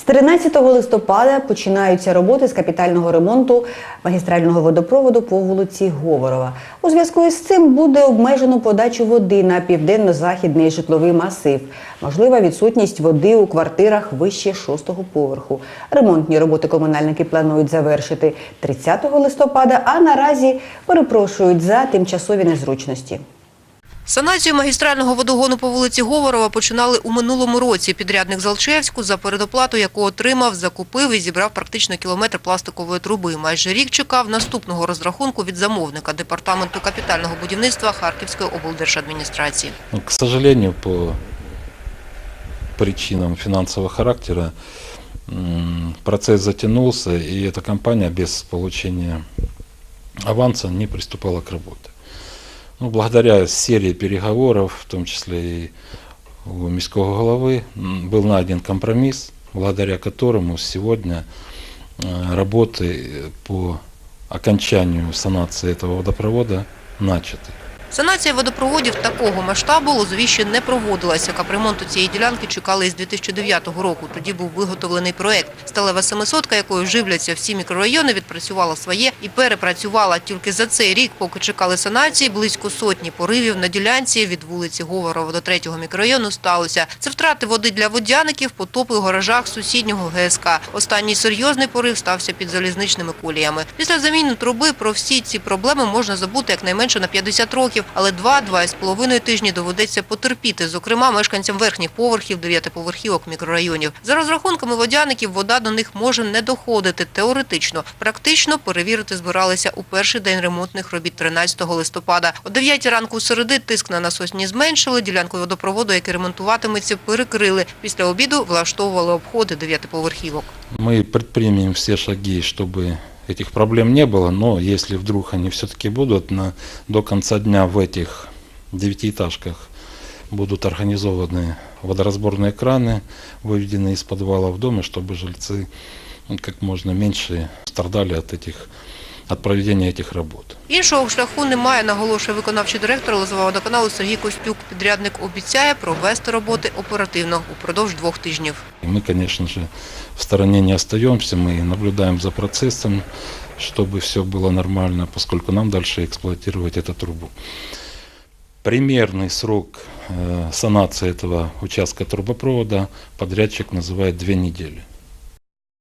З 13 листопада починаються роботи з капітального ремонту магістрального водопроводу по вулиці Говорова. У зв'язку із цим буде обмежено подачу води на південно-західний житловий масив. Можлива відсутність води у квартирах вище шостого поверху. Ремонтні роботи комунальники планують завершити 30 листопада, а наразі перепрошують за тимчасові незручності. Санацію магістрального водогону по вулиці Говорова починали у минулому році. Підрядник Залчевську, за передоплату яку отримав, закупив і зібрав практично кілометр пластикової труби. Майже рік чекав наступного розрахунку від замовника Департаменту капітального будівництва Харківської облдержадміністрації. Ну, К сожалению, по причинам финансового характера м, процесс затянулся, и эта компания без получения аванса не приступала к работе. Ну, благодаря серии переговоров, в том числе и у міського головы, был найден компромисс, благодаря которому сегодня э, работы по окончанию санации этого водопровода начаты. Санація водопроводів такого масштабу Лозовіще не проводилася. Капремонту цієї ділянки чекали із 2009 року. Тоді був виготовлений проект. Сталева семисотка, якою живляться всі мікрорайони, відпрацювала своє і перепрацювала. Тільки за цей рік, поки чекали санації, близько сотні поривів на ділянці від вулиці Говорова до третього мікрорайону сталося. Це втрати води для водяників, потопи у гаражах сусіднього ГСК. Останній серйозний порив стався під залізничними коліями. Після заміни труби про всі ці проблеми можна забути якнайменше на 50 років, але два-два з половиною тижні доведеться потерпіти, зокрема мешканцям верхніх поверхів, дев'ятиповерхівок мікрорайонів. За розрахунками водяників, вода до них може не доходити теоретично. Практично перевірити збиралися у перший день ремонтних робіт 13 листопада. О 9 ранку середи тиск на насосні зменшили, ділянку водопроводу, який ремонтуватиметься, перекрили. Після обіду влаштовували обходи дев'ятиповерхівок. Мы предпримем все шаги, чтобы этих проблем не было, но если вдруг они все-таки будут, на, до конца дня в этих девятиэтажках будут организованы водоразборные краны, выведены из подвала в доме, чтобы жильцы ну, как можно меньше страдали от, этих, от проведения этих работ. Іншого шляху немає, наголошує виконавчий директор Лозового водоканалу Сергій Костюк. Підрядник обіцяє провести роботи оперативно упродовж двох тижнів. И мы, конечно же, в стороне не остаемся, мы наблюдаем за процессом, чтобы все было нормально, поскольку нам дальше эксплуатировать эту трубу. Примерный срок э, санации этого участка трубопровода подрядчик называет две недели.